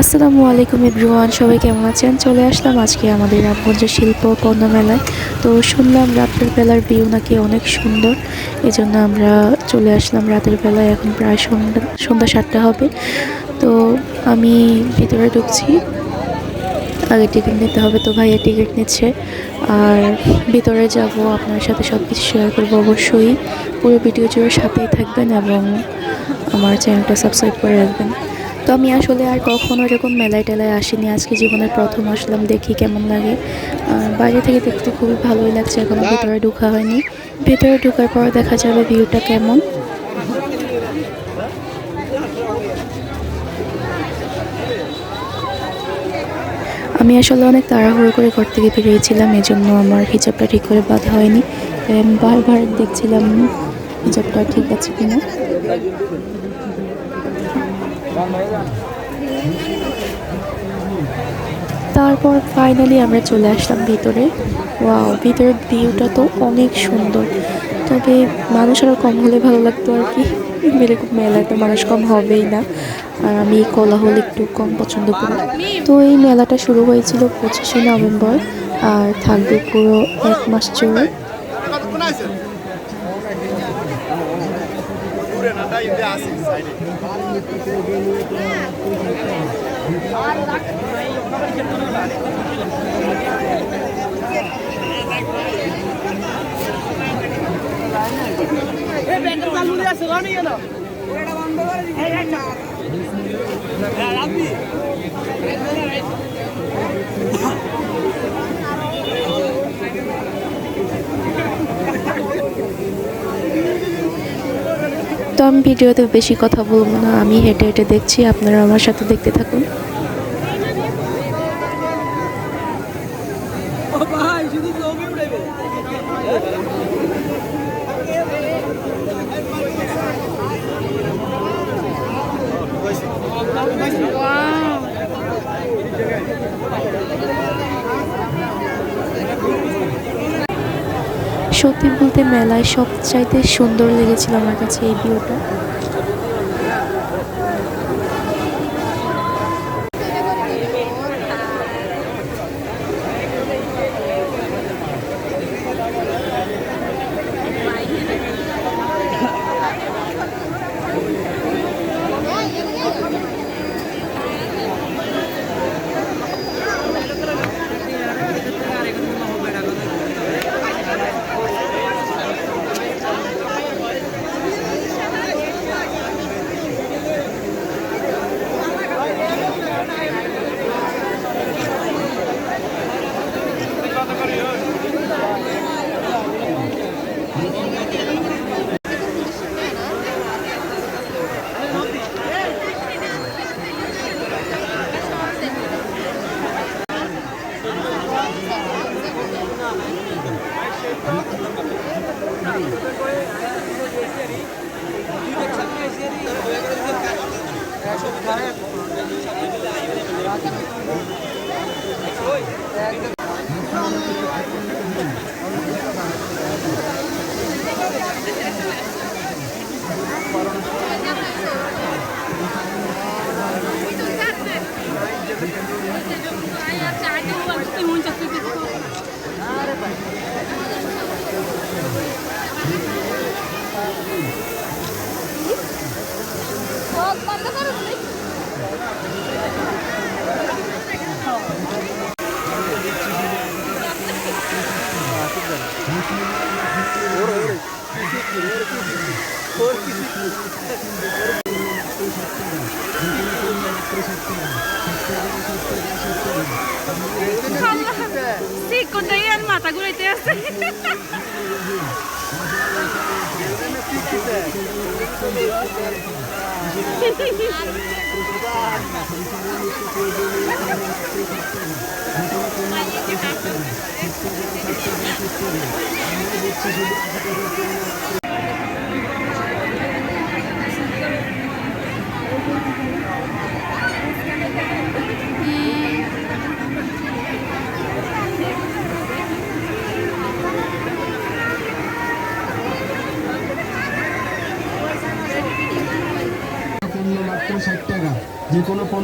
আসসালামু আলাইকুম এভরিওয়ান, সবাই কেমন আছেন? চলে আসলাম আজকে আমাদের রামগঞ্জের শিল্প পণ্য মেলায়। তো শুনলাম রাতের বেলার ভিউ নাকি অনেক সুন্দর, এজন্য আমরা চলে আসলাম রাতের বেলায়। এখন প্রায় সন্ধ্যা সন্ধ্যা সাতটা হবে। তো আমি ভিতরে ঢুকছি। আগে টিকিট নিতে হবে তো ভাইয়া টিকিট নিচ্ছে। আর ভিতরে যাব, আপনার সাথে সব কিছু শেয়ার করব অবশ্যই। পুরো ভিডিও জুড়ে সাথেই থাকবেন এবং আমার চ্যানেলটা সাবস্ক্রাইব করে রাখবেন। তো আমি আসলে আর কখনো এরকম মেলায় টেলায় আসিনি। আজকে জীবনের প্রথম আসলাম, দেখি কেমন লাগে। বাইরে থেকে দেখতে খুবই ভালোই লাগছে, এখনও ভেতরে ঢোকা হয়নি। ভেতরে ঢোকার পর দেখা যাবে ভিউটা কেমন। আমি আসলে অনেক তাড়াহুড়ো করে ঘর থেকে বেরিয়েছিলাম এই জন্য আমার হিজাবটা ঠিক করে বাঁধা হয়নি। বারবার দেখছিলাম হিজাবটা ঠিক আছে কিনা। তারপর ফাইনালি আমরা চলে আসলাম ভিতরে। ওয়াও ভিতরের ভিউটা তো অনেক সুন্দর। তবে মানুষ আরও কম হলে ভালো লাগতো আর কি। মেলায় তো মানুষ কম হবেই না। আর আমি কোলাহল একটু কম পছন্দ করি। তো এই মেলাটা শুরু হয়েছিল পঁচিশে নভেম্বর, আর থাকবে পুরো এক মাস জুড়ে। তো আমি ভিডিওতে বেশি কথা বলব না, আমি হেঁটে হেঁটে দেখছি, আপনারা আমার সাথে দেখতে থাকুন। সত্যি বলতে মেলায় সবচাইতে সুন্দর লেগেছিল আমার কাছে এই ভিউটা। ঠিক কোনটা ইয়ার মাথা ঘুরাইতে আছে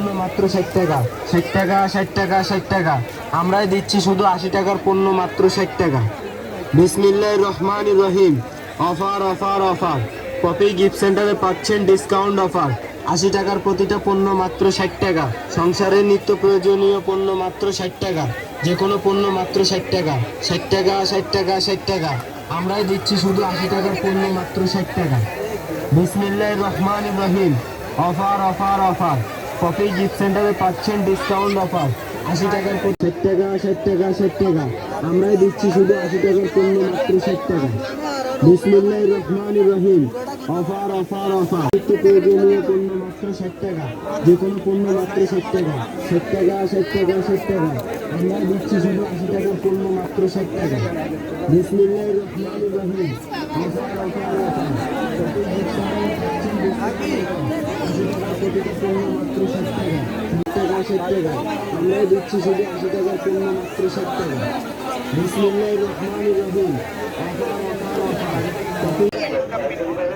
পণ্য মাত্র ষাট টাকা। ষাট টাকা ষাট টাকা ষাট টাকা। আমরাই দিচ্ছি শুধু আশি টাকার পণ্য মাত্র ষাট টাকা। বিসমিল্লাহ রহমান রহিম। Offer offer offer. Popy gift সেন্টারে পাচ্ছেন ডিসকাউন্ট অফার। আশি টাকার প্রতিটা পণ্য মাত্র ষাট টাকা। সংসারের নিত্য প্রয়োজনীয় পণ্য মাত্র ষাট টাকা। যে কোনো পণ্য মাত্র ষাট টাকা। ষাট টাকা ষাট টাকা ষাট টাকা। আমরাই দিচ্ছি শুধু আশি টাকার পণ্য মাত্র ষাট টাকা। বিসমিল্লাহ রহমান রহিম। Offer offer offer. Popy gift সেন্টারে পাচ্ছেন ডিসকাউন্ট অফার আশি টাকার ষাট টাকা ষাট টাকা ষাট টাকা। আমরাই দিচ্ছি শুধু আশি টাকার পণ্য মাত্র ষাট টাকা। বিসমিল্লাহ রহমান রহিম। অফার অফার অফার প্রয়োজনীয় পণ্য মাত্র ষাট টাকা। যে কোনো পণ্য মাত্র ষাট টাকা। ষাট টাকা ষাট টাকা ষাট টাকা। আমরা দিচ্ছি শুধু আশি টাকার পণ্য মাত্র ষাট টাকা। বিসমিল্লাহ রহমান রহিম। অফার অফার অফার মাত্র ষাট টাকা টাকা ষাট টাকা মাত্র ষাট টাকা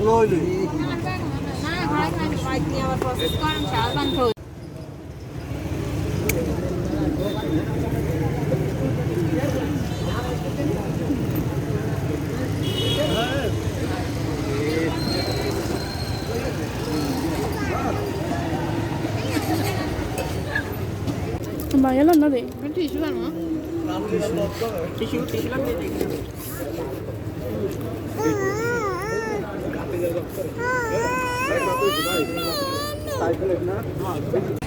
Lôi lưỡi. Nah, kalau saya baiknya berproses kan saya akan terus. দুশো পঞ্চাশ টাকা ছোট ব্যাগগুলো হলো একশো পঞ্চাশ টাকা বাঙালো না রে টিস্যু আনো